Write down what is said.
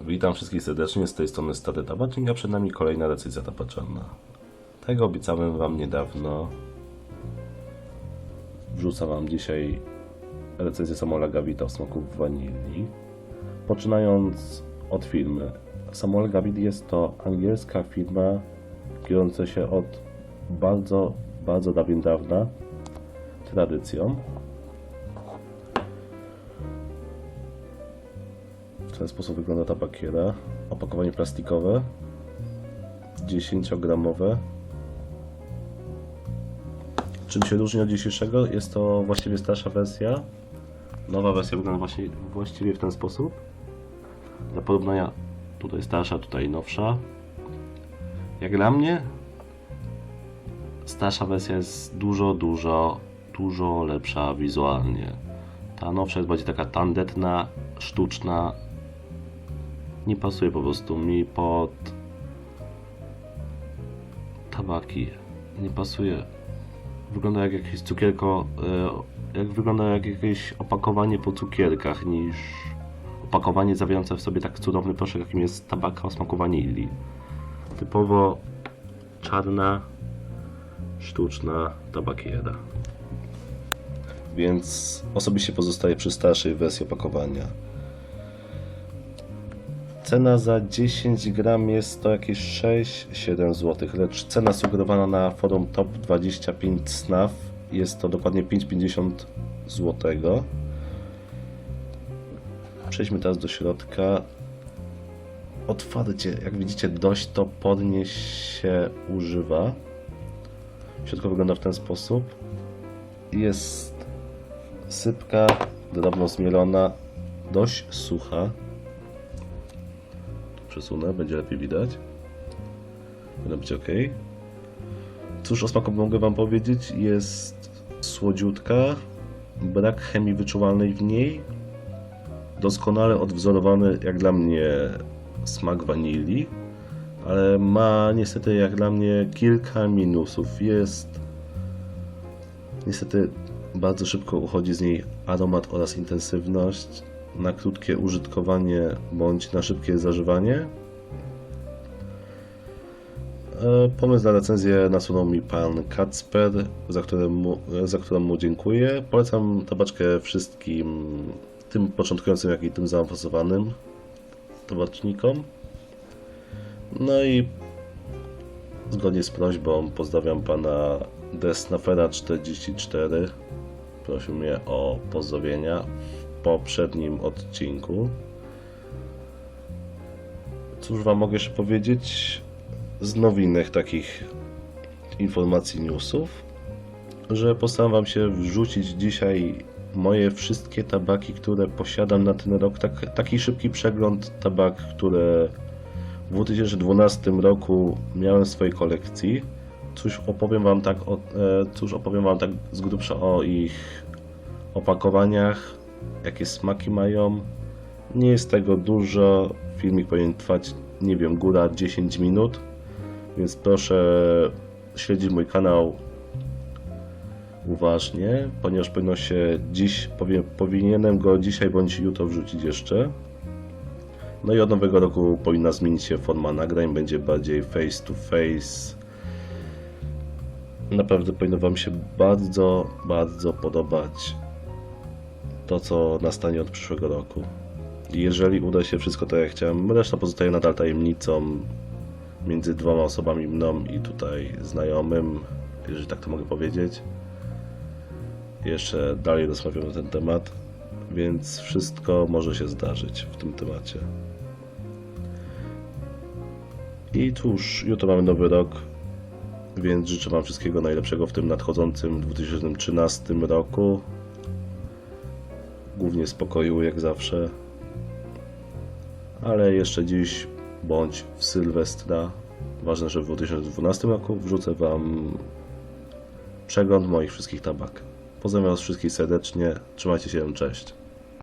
Witam wszystkich serdecznie, z tej strony Stary Tabacznik, a przed nami kolejna decyzja tabaczana. Tego obiecałem Wam niedawno. Wrzucam Wam dzisiaj recenzję Samuela Gavita o smaku wanilii. Poczynając od firmy. Samuel Gavit jest to angielska firma kierująca się od bardzo, bardzo dawien dawna tradycją. W ten sposób wygląda ta bakiera. Opakowanie plastikowe. 10-gramowe. Czym się różni od dzisiejszego? Jest to właściwie starsza wersja. Nowa wersja wygląda właśnie, właściwie w ten sposób. Dla porównania tutaj starsza, tutaj nowsza. Jak dla mnie starsza wersja jest dużo, dużo, dużo lepsza wizualnie. Ta nowsza jest bardziej taka tandetna, sztuczna, nie pasuje po prostu mi pod tabaki. Nie pasuje. Wygląda jak jakieś cukierko, e, jak wygląda jak jakieś opakowanie po cukierkach niż opakowanie zawierające w sobie tak cudowny proszek, jakim jest tabaka o smaku wanilii. Typowo czarna, sztuczna tabakiera. Więc osobiście pozostaje przy starszej wersji opakowania. Cena za 10 gram jest to jakieś 6-7 zł, lecz cena sugerowana na forum Top 25 Snaf jest to dokładnie 5,50 zł. Przejdźmy teraz do środka. Otwarcie, jak widzicie, dość topornie się używa. Środko wygląda w ten sposób. Jest sypka drobno zmielona, dość sucha przesunę, będzie lepiej widać. Powinno być ok. Cóż o smaku mogę Wam powiedzieć? Jest słodziutka, brak chemii wyczuwalnej w niej, doskonale odwzorowany jak dla mnie smak wanilii, ale ma niestety jak dla mnie kilka minusów. Jest niestety bardzo szybko uchodzi z niej aromat oraz intensywność na krótkie użytkowanie bądź na szybkie zażywanie. E, Pomysł na recenzję nasunął mi pan Kacper, za, które mu, za którą mu dziękuję. Polecam tabaczkę wszystkim, tym początkującym, jak i tym zaawansowanym tabacznikom. No i zgodnie z prośbą pozdrawiam pana Desnafera44. Prosił mnie o pozdrowienia poprzednim odcinku. Cóż wam mogę jeszcze powiedzieć z nowinek takich informacji, newsów, że postaram wam się wrzucić dzisiaj moje wszystkie tabaki, które posiadam na ten rok. Tak, taki szybki przegląd tabak, które w 2012 roku miałem w swojej kolekcji. Cóż opowiem wam tak, o, e, cóż opowiem wam tak z grubsza o ich opakowaniach, jakie smaki mają. Nie jest tego dużo. Filmik powinien trwać, nie wiem, góra 10 minut. Więc proszę śledzić mój kanał uważnie, ponieważ powinno się dziś, powie, powinienem go dzisiaj bądź jutro wrzucić jeszcze. No i od nowego roku powinna zmienić się forma nagrań, będzie bardziej face to face. Naprawdę powinno Wam się bardzo, bardzo podobać to, co nastanie od przyszłego roku. Jeżeli uda się wszystko tak jak chciałem, reszta pozostaje nadal tajemnicą między dwoma osobami, mną i tutaj znajomym, jeżeli tak to mogę powiedzieć. Jeszcze dalej rozmawiamy ten temat, więc wszystko może się zdarzyć w tym temacie. I cóż, jutro mamy nowy rok, więc życzę Wam wszystkiego najlepszego w tym nadchodzącym 2013 roku. Głównie spokoju, jak zawsze. Ale jeszcze dziś, bądź w Sylwestra, ważne, że w 2012 roku wrzucę Wam przegląd moich wszystkich tabak. Pozdrawiam Was wszystkich serdecznie, trzymajcie się, cześć.